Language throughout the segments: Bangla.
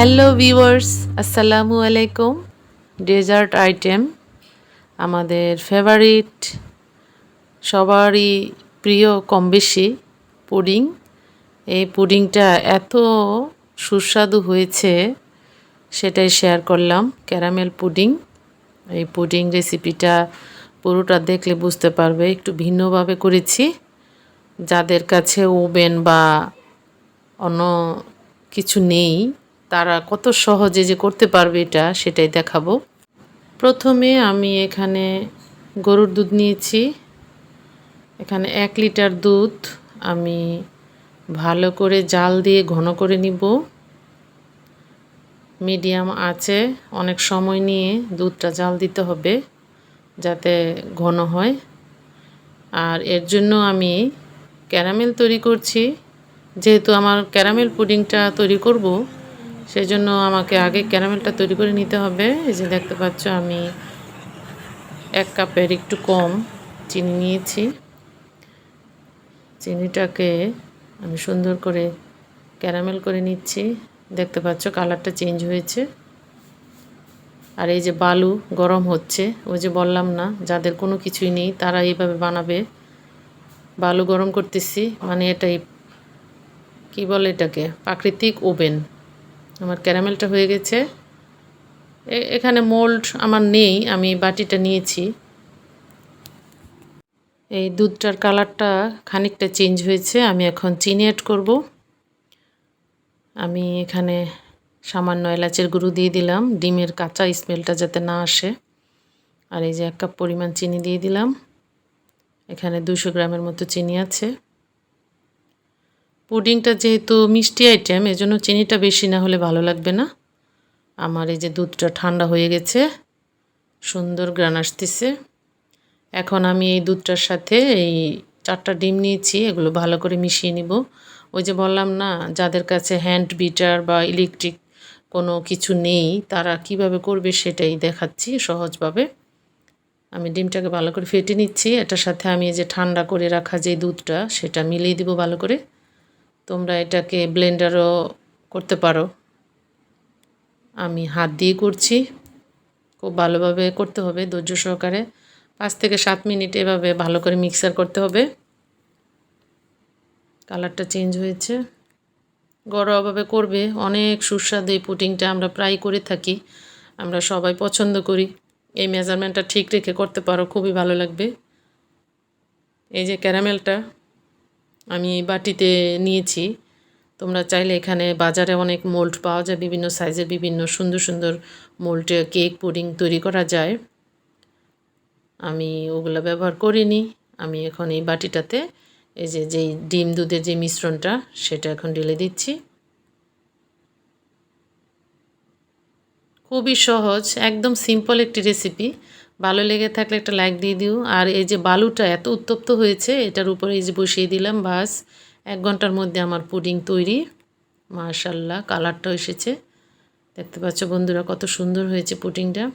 হ্যালো ভিউয়ার্স আসসালামু আলাইকুম ডেজার্ট আইটেম আমাদের ফেভারিট সবারই প্রিয় কম বেশি পুডিং। এই পুডিংটা এত সুস্বাদু হয়েছে, সেটাই শেয়ার করলাম। ক্যারামেল পুডিং এই পুডিং রেসিপিটা পুরোটা দেখলে বুঝতে পারবে। একটু ভিন্নভাবে করেছি। যাদের কাছে ওভেন বা অন্য কিছু নেই তারা কত সহজে যে করতে পারবে এটা সেটাই দেখাবো। প্রথমে আমি এখানে গরুর দুধ নিয়েছি। এখানে এক লিটার দুধ আমি ভালো করে জাল দিয়ে ঘন করে নিব। মিডিয়াম আছে, অনেক সময় নিয়ে দুধটা জাল দিতে হবে যাতে ঘন হয়। আর এর জন্য আমি ক্যারামেল তৈরি করছি। যেহেতু আমার ক্যারামেল পুডিংটা তৈরি করব সেজন্য আমাকে আগে ক্যারামেলটা তৈরি করে নিতে হবে। এই যে দেখতে পাচ্ছ আমি এক কাপের একটু কম চিনি নিয়েছি। চিনিটাকে আমি সুন্দর করে ক্যারামেল করে নিচ্ছি। দেখতে পাচ্ছ কালারটা চেঞ্জ হয়েছে। আর এই যে বালু গরম হচ্ছে, ওই যে বললাম না, যাদের কোনো কিছুই নেই তারা এইভাবে বানাবে। বালু গরম করতেছি মানে এটাই, কি বলে এটাকে? প্রাকৃতিক ওভেন। আমার ক্যারামেলটা হয়ে গেছে। এখানে মোল্ড আমার নেই, আমি বাটিটা নিয়েছি। এই দুধটার কালারটা খানিকটা চেঞ্জ হয়েছে, আমি এখন চিনি অ্যাড করব। আমি এখানে সামান্য এলাচের গুঁড়ো দিয়ে দিলাম, ডিমের কাঁচা স্মেলটা যাতে না আসে। আর এই যে এক কাপ পরিমাণ চিনি দিয়ে দিলাম। এখানে দুশো গ্রামের মতো চিনি আছে। পুডিংটা যেহেতু মিষ্টি আইটেম এজন্য চিনিটা বেশি না হলে ভালো লাগবে না। আমার এই যে দুধটা ঠান্ডা হয়ে গেছে, সুন্দর গ্রান আসতেছে। এখন আমি এই দুধটার সাথে এই চারটা ডিম নিয়েছি, এগুলো ভালো করে মিশিয়ে নিব। ওই যে বললাম না, যাদের কাছে হ্যান্ড বিটার বা ইলেকট্রিক কোনো কিছু নেই, তারা কীভাবে করবে সেটাই দেখাচ্ছি সহজভাবে। আমি ডিমটাকে ভালো করে ফেটে নিচ্ছি, এটার সাথে আমি যে ঠান্ডা করে রাখা যে দুধটা, সেটা মিলিয়ে দিব ভালো করে। তোমরা এটাকে ব্লেন্ডারও করতে পারো। আমি হাত দিয়ে করছি। খুব ভালোভাবে করতে হবে ধৈর্য সহকারে। পাঁচ থেকে সাত মিনিট এভাবে ভালো করে মিক্সার করতে হবে। কালারটা চেঞ্জ হয়েছে। ঘরোয়াভাবে করবে। অনেক সুস্বাদু এই পুটিংটা আমরা প্রায় করে থাকি। আমরা সবাই পছন্দ করি। এই মেজারমেন্টটা ঠিক রেখে করতে পারো। খুবই ভালো লাগবে। এই যে ক্যারামেলটা আমি বাটিতে নিয়েছি। তোমরা চাইলে এখানে বাজারে অনেক মোল্ড পাওয়া যায়, বিভিন্ন সাইজের বিভিন্ন সুন্দর সুন্দর মোল্ডে কেক পুডিং তৈরি করা যায়। আমি ওগুলো ব্যবহার করিনি। আমি এখন এই বাটিটাতে এই যে, যেই ডিম দুধের যে মিশ্রণটা, সেটা এখন ঢেলে দিচ্ছি। খুবই সহজ, একদম সিম্পল একটি রেসিপি ভালো লেগে থাকলে একটা লাইক দিয়ে দিও। আর এই যে বালুটা এত উত্তপ্ত হয়েছে, এটার উপরে এই যে বসিয়ে দিলাম, বাস। এক ঘণ্টার মধ্যে আমার পুডিং তৈরি। মাশাল্লাহ, কালারটাও এসেছে। দেখতে পাচ্ছ বন্ধুরা কত সুন্দর হয়েছে পুডিংটা।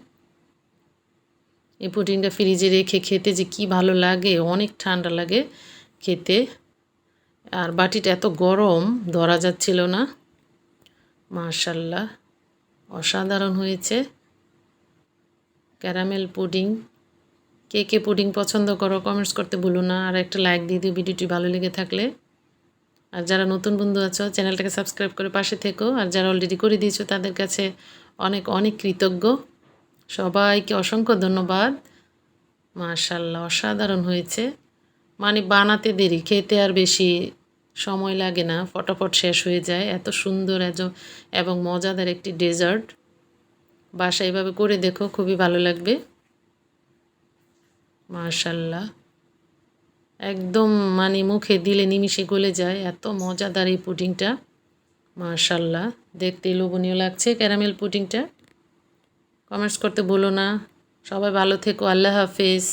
এই পুডিংটা ফ্রিজে রেখে খেতে যে কি ভালো লাগে, অনেক ঠান্ডা লাগে খেতে। আর বাটিটা এত গরম, ধরা যাচ্ছিল না। মাশাল্লাহ, অসাধারণ হয়েছে। Caramel pudding. কে কে পুডিং পছন্দ করো কমেন্টস করতে ভুলো না। আর একটা লাইক দিয়ে দিও ভিডিওটি ভালো লেগে থাকলে। আর যারা নতুন বন্ধু আছো, চ্যানেলটাকে সাবস্ক্রাইব করে পাশে থেকো। আর যারা অলরেডি করে দিয়েছ, তাদের কাছে অনেক অনেক কৃতজ্ঞ। সবাইকে অসংখ্য ধন্যবাদ। মাশাল্লাহ অসাধারণ হয়েছে। মানে বানাতে দেরি, খেতে আর বেশি সময় লাগে না। ফটাফট শেষ হয়ে যায়। এত সুন্দর, এত এবং মজাদার একটি ডেজার্ট বাসা এভাবে করে দেখো, খুবই ভালো লাগবে। মার্শাল্লাহ একদম মানে মুখে দিলে নিমিশে গলে যায়, এত মজাদার এই পুটিংটা মার্শাল্লাহ দেখতে লোভনীয় লাগছে ক্যারামেল পুডিংটা। কমেন্টস করতে বলো না। সবাই ভালো থেকো, আল্লাহ হাফেজ।